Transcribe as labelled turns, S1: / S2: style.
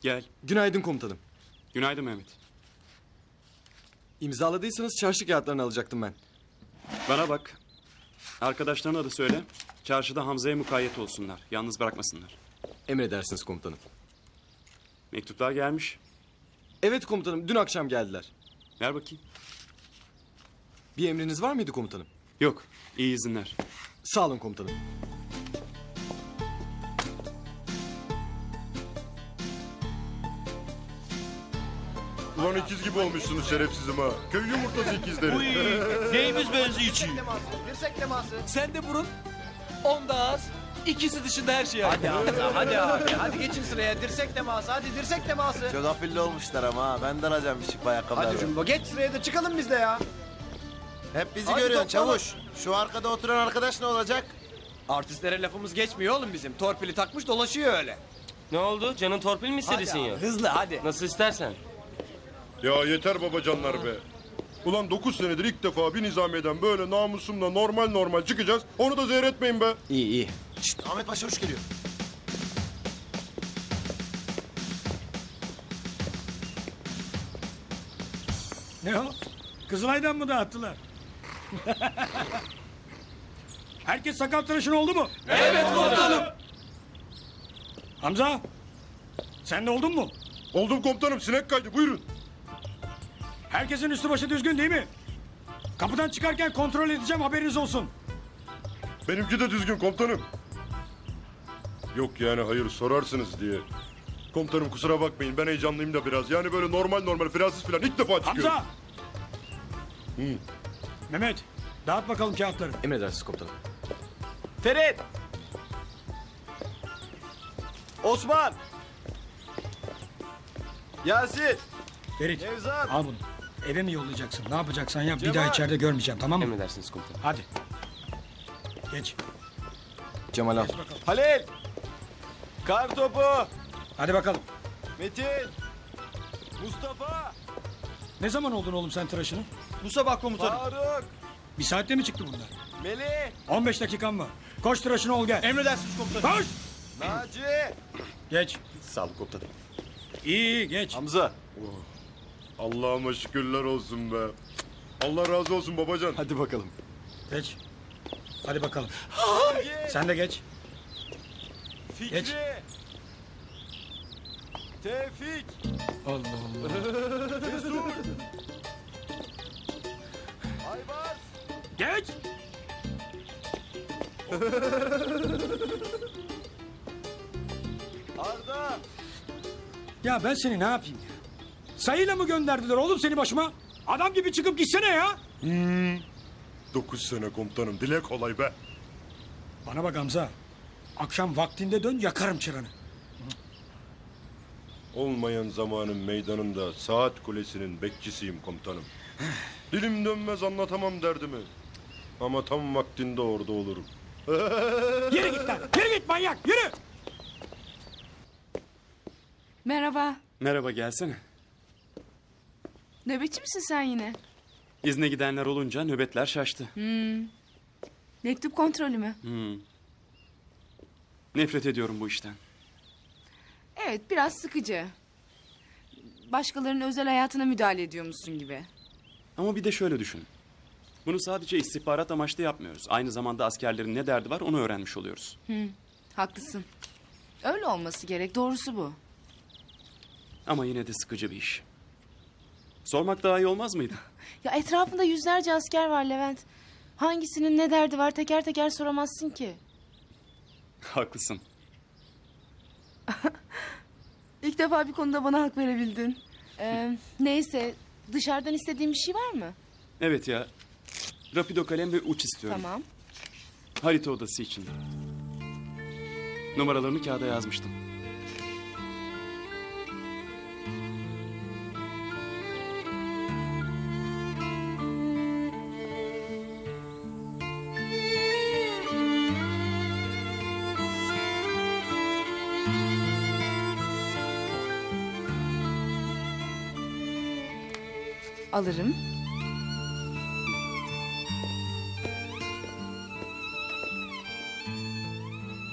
S1: Gel.
S2: Günaydın komutanım.
S1: Günaydın Mehmet.
S2: İmzaladıysanız çarşı kağıtlarını alacaktım ben.
S1: Bana bak. Arkadaşlarına da söyle. Çarşıda Hamza'ya mukayyet olsunlar. Yalnız bırakmasınlar.
S2: Emredersiniz komutanım.
S1: Mektuplar gelmiş.
S2: Evet komutanım dün akşam geldiler.
S1: Ver bakayım.
S2: Bir emriniz var mıydı komutanım?
S1: Yok. İyi izinler.
S2: Sağ olun komutanım.
S3: Ulan ikiz gibi olmuşsunuz şerefsizim ha. Köy yumurtası ikizleri.
S4: Uy, neyimiz benziyor içi?
S5: Dirsek teması.
S4: Sen de burun. Onda az. İkisi dışında her şey.
S5: Hadi Hamza hadi abi. Hadi geçin sıraya. Dirsek teması. Hadi dirsek teması.
S6: Çok afilli olmuşlar ama ha. Ben de alacağım bir çift ayakkabılar.
S5: Hadi Jumbo geç sıraya da çıkalım biz de ya.
S6: Hep bizi
S5: Hadi
S6: görüyorsun
S5: toplanın.
S6: çavuş. Şu arkada oturan arkadaş ne olacak?
S5: Artistlere lafımız geçmiyor oğlum bizim. Torpili takmış dolaşıyor öyle.
S7: Ne oldu? Canın torpil mi istedi
S5: Hadi
S7: ya?
S5: abi, hızlı hadi.
S7: Nasıl istersen.
S3: Ya yeter babacanlar be. Ulan 9 senedir ilk defa bir nizamiyeden böyle namusumla normal normal çıkacağız. Onu da zehir etmeyin be.
S2: İyi iyi.
S6: Şşt Ahmet Başavuş geliyor.
S8: Ne o? Kızılay'dan mı dağıttılar? Herkes sakal tıraşın oldu mu? Evet komutanım. Hamza. Sen de oldun mu?
S3: Oldum komutanım sinek kaydı buyurun.
S8: Herkesin üstü başı düzgün değil mi? Kapıdan çıkarken kontrol edeceğim haberiniz olsun.
S3: Benimki de düzgün komutanım. Yok yani hayır sorarsınız diye. Komutanım kusura bakmayın ben heyecanlıyım da biraz. Yani böyle normal normal frensiz falan ilk defa çıkıyorum.
S8: Hamza. Mehmet dağıt bakalım kağıtları.
S2: Emredersiniz komutanım.
S6: Ferit. Osman. Yasin.
S8: Ferit
S6: Nevzat.
S8: al bunu. Eve mi yollayacaksın? Ne yapacaksan yap. Bir daha içeride görmeyeceğim tamam mı?
S7: Emredersiniz komutanım.
S8: Hadi. Geç.
S2: Cemal al.
S6: Halil. Kar topu.
S8: Hadi bakalım.
S6: Metin. Mustafa.
S8: Ne zaman oldun oğlum sen tıraşını?
S5: Bu sabah komutanım.
S6: Faruk.
S8: Bir saatte mi çıktı bunlar?
S6: Melih.
S8: 15 dakikan var. Koş tıraşını ol gel.
S5: Emredersiniz komutanım.
S8: Koş.
S6: Naci.
S8: Geç.
S2: Sağ olun komutanım.
S8: İyi iyi geç.
S6: Hamza.
S3: Allah'ıma şükürler olsun be. Allah razı olsun babacan.
S2: Hadi bakalım.
S8: Geç. Hadi bakalım. Sen de geç.
S6: Fikri.
S8: Geç.
S6: Tevfik.
S8: Allah Allah.
S6: Aybars.
S8: Geç.
S6: Arda.
S8: Ya ben seni ne yapayım ya? Sayıyla mı gönderdiler oğlum seni başıma? Adam gibi çıkıp gitsene ya.
S3: 9 sene komutanım dile kolay be.
S8: Bana bak Hamza. Akşam vaktinde dön yakarım çıranı.
S3: Olmayan zamanın meydanında saat kulesinin bekçisiyim komutanım. Dilim dönmez anlatamam derdimi. Ama tam vaktinde orada olurum.
S8: Yürü git lan. Yürü git manyak yürü.
S9: Merhaba.
S1: Merhaba gelsene.
S9: Nöbetçi misin sen yine?
S1: İzne gidenler olunca nöbetler şaştı.
S9: Mektup kontrolü mü?
S1: Nefret ediyorum bu işten.
S9: Evet biraz sıkıcı. Başkalarının özel hayatına müdahale ediyormuşsun gibi.
S1: Ama bir de şöyle düşün. Bunu sadece istihbarat amaçlı yapmıyoruz. Aynı zamanda askerlerin ne derdi var onu öğrenmiş oluyoruz.
S9: Haklısın. Öyle olması gerek doğrusu bu.
S1: Ama yine de sıkıcı bir iş. Sormak daha iyi olmaz mıydı?
S9: Ya etrafında yüzlerce asker var Levent. Hangisinin ne derdi var teker teker soramazsın ki.
S1: Haklısın.
S9: İlk defa bir konuda bana hak verebildin. Ee, neyse dışarıdan istediğin bir şey var mı?
S1: Evet ya. Rapido kalem ve uç istiyorum.
S9: Tamam.
S1: Harita odası için. Numaralarını kağıda yazmıştım.
S9: Alırım.